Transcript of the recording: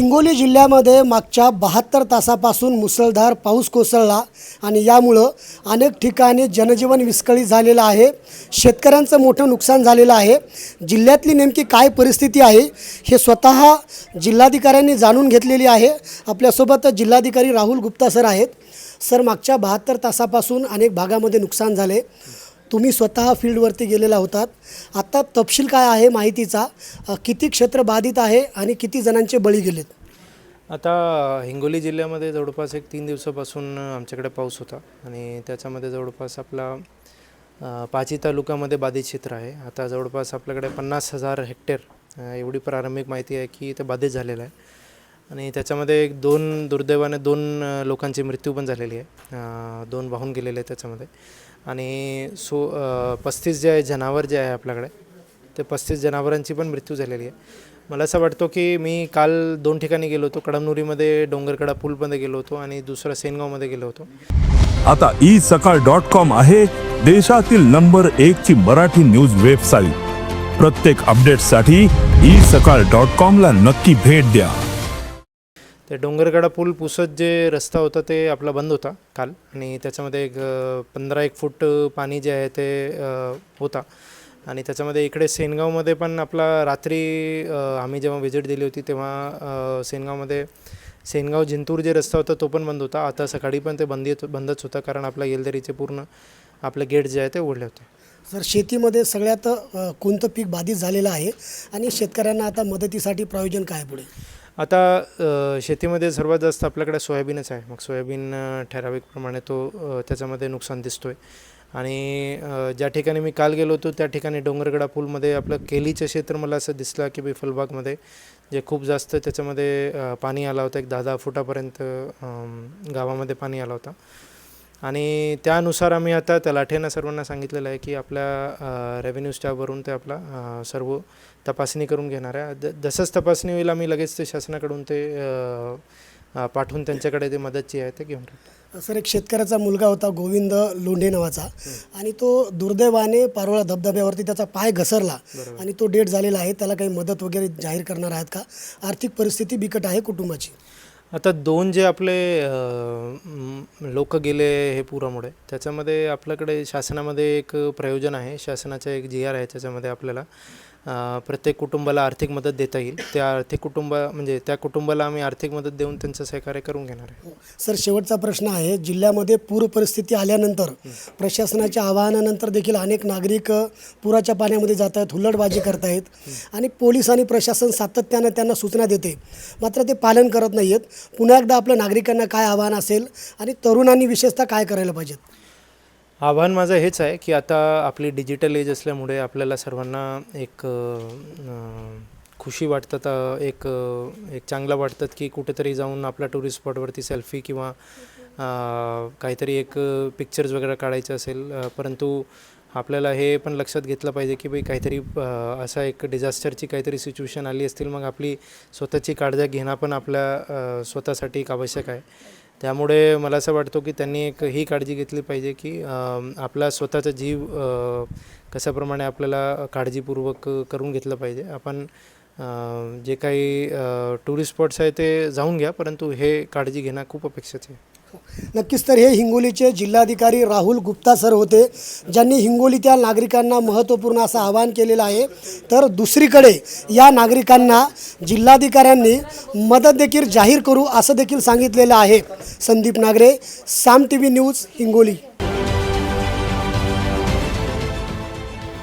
हिंगोली जिल्ह्यामध्ये मागच्या बहात्तर तासापासून मुसळधार पाऊस कोसळला आणि यामुळं अनेक ठिकाणी जनजीवन विस्कळीत झालेलं आहे. शेतकऱ्यांचं मोठं नुकसान झालेलं आहे. जिल्ह्यातली नेमकी काय परिस्थिती आहे हे स्वतः जिल्हाधिकाऱ्यांनी जाणून घेतलेली आहे. आपल्यासोबत जिल्हाधिकारी राहुल गुप्ता सर आहेत. सर मागच्या बहात्तर तासापासून अनेक भागामध्ये नुकसान झाले. तुम्ही स्वतः फील्डवरती गेलेला होतात. आत्ता तपशील काय आहे माहितीचा? किती क्षेत्र बाधित आहे आणि किती जणांचे बळी गेलेत? आता हिंगोली जिल्ह्यामध्ये जवळपास एक तीन दिवसापासून आमच्याकडे पाऊस होता आणि त्याच्यामध्ये जवळपास आपला पाची तालुक्यामध्ये बाधित क्षेत्र आहे. आता जवळपास आपल्याकडे पन्नास हजार हेक्टर एवढी प्रारंभिक माहिती आहे की ते बाधित झालेलं आहे. आणि त्याच्यामध्ये एक दोन दुर्दैवाने दोन लोकांची मृत्यू पण झालेली आहे. दोन वाहून गेलेले आहेत त्याच्यामध्ये. आणि सो पस्तीस जे आहे जनावर जे आहे आपल्याकडे ते पस्तीस जनावरांची पण मृत्यू झालेली आहे. मला असं वाटतो की मी काल दोन ठिकाणी गेलो होतो. कडमनुरीमध्ये डोंगरकडा पूलमध्ये गेलो होतो आणि दुसरा सेनगावमध्ये गेलो होतो. आता ई सकाळ डॉट कॉम आहे देशातील नंबर एक ची मराठी न्यूज वेबसाईट. प्रत्येक अपडेटसाठी ई सकाळ डॉट कॉमला नक्की भेट द्या. ते डोंगरगडा पूल पुसत जे रस्ता होता ते आपला बंद होता काल. आणि त्याच्यामध्ये एक पंधरा एक फूट पाणी जे आहे ते होता. आणि त्याच्यामध्ये इकडे सेनगावमध्ये पण आपला रात्री आम्ही जेव्हा व्हिजिट दिली होती तेव्हा सेनगावमध्ये सेनगाव जिंतूर जे रस्ता होता तो पण बंद होता. आता सकाळी पण ते बंदी बंदच होता कारण आपला येलदरीचे पूर्ण आपले गेट जे आहे ते उघडले होते. सर शेतीमध्ये सगळ्यात कोणतं पीक बाधित झालेलं आहे? आणि शेतकऱ्यांना आता मदतीसाठी प्रयोजन काय पुढे? आता शेतीमध्ये सर्वात जास्त आपल्याकडे सोयाबीनच आहे. मग सोयाबीन अ, ठराविकप्रमाणे तो त्याच्यामध्ये नुकसान दिसतो आहे आणि ज्या ठिकाणी मी काल गेलो होतो त्या ठिकाणी डोंगरगडा पूलमध्ये आपलं केलीचं क्षेत्र मला असं दिसलं की बी फलबागमध्ये जे खूप जास्त त्याच्यामध्ये पाणी आला होता. एक दहा दहा फुटापर्यंत गावामध्ये पाणी आला होता. आणि त्यानुसार आम्ही आता तलाठ्यांना सर्वांना सांगितलेलं आहे की आपल्या रेव्हेन्यू स्टाफवरून ते आपला सर्व तपासणी करून घेणार आहे. द जसंच तपासणी होईल आम्ही लगेच ते शासनाकडून ते पाठवून त्यांच्याकडे ते मदतची आहे ते घेऊन सर एक शेतकऱ्याचा मुलगा होता गोविंद लोंढे नावाचा. आणि तो दुर्दैवाने पारोळा धबधब्यावरती त्याचा पाय घसरला. आणि तो डेट झालेला आहे त्याला काही मदत वगैरे जाहीर करणार आहेत का? आर्थिक परिस्थिती बिकट आहे कुटुंबाची. आता दोन जे आपले लोक गेले हे पुरामुळे त्याच्यामध्ये आपल्याकडे शासनामध्ये एक प्रयोजन आहे. शासनाचा एक जी आर आहे त्याच्यामध्ये आपल्याला. प्रत्येक कुटुंबाला आर्थिक मदत देता येईल. त्या आर्थिक कुटुंबा म्हणजे त्या कुटुंबाला आम्ही आर्थिक मदत देऊन त्यांचं सहकार्य करून घेणार आहे. सर शेवटचा प्रश्न आहे. जिल्ह्यामध्ये पूर परिस्थिती आल्यानंतर प्रशासनाच्या आवाहनानंतर देखील अनेक नागरिक पुराच्या पाण्यामध्ये जात आहेत हुल्लडबाजी करतायत आणि पोलीस आणि प्रशासन सातत्यानं त्यांना सूचना देते. मात्र ते पालन करत नाही आहेत पुन्हा एकदा आपल्या नागरिकांना काय आव्हान असेल आणि तरुणांनी विशेषतः काय करायला पाहिजेत? आव्हान माझं हेच आहे की आता आपली डिजिटल एज असल्यामुळे आपल्याला सर्वांना एक खुशी वाटतात एक एक चांगलं वाटतात की कुठेतरी जाऊन आपल्या टुरिस्ट स्पॉटवरती सेल्फी किंवा काहीतरी एक पिक्चर्स वगैरे काढायचं असेल परंतु आपल्याला हे पण लक्षात घेतलं पाहिजे की भाई काहीतरी असा एक डिझास्टरची काहीतरी सिच्युएशन आली असतील मग आपली स्वतःची काळजी घेणं पण आपल्या स्वतःसाठी एक आवश्यक आहे. त्यामुळे मला असं वाटतं की त्यांनी एक ही काळजी घेतली पाहिजे की आपला स्वतःचा जीव कशाप्रमाणे आपल्याला काळजीपूर्वक करून घेतलं पाहिजे. आपण जे काही टुरिस्ट स्पॉट्स आहे ते जाऊन घ्या परंतु हे काळजी घेणं खूप अपेक्षित आहे. नक्कीच तर हे हिंगोलीचे जिल्हाधिकारी राहुल गुप्ता सर होते ज्यांनी हिंगोलीच्या नागरिकांना महत्त्वपूर्ण असं आवाहन केलेलं आहे. तर दुसरीकडे या नागरिकांना जिल्हाधिकाऱ्यांनी मदत देखील जाहीर करू असं देखील सांगितलेलं आहे. Sandeep Nagare Saam T V news Hingoli.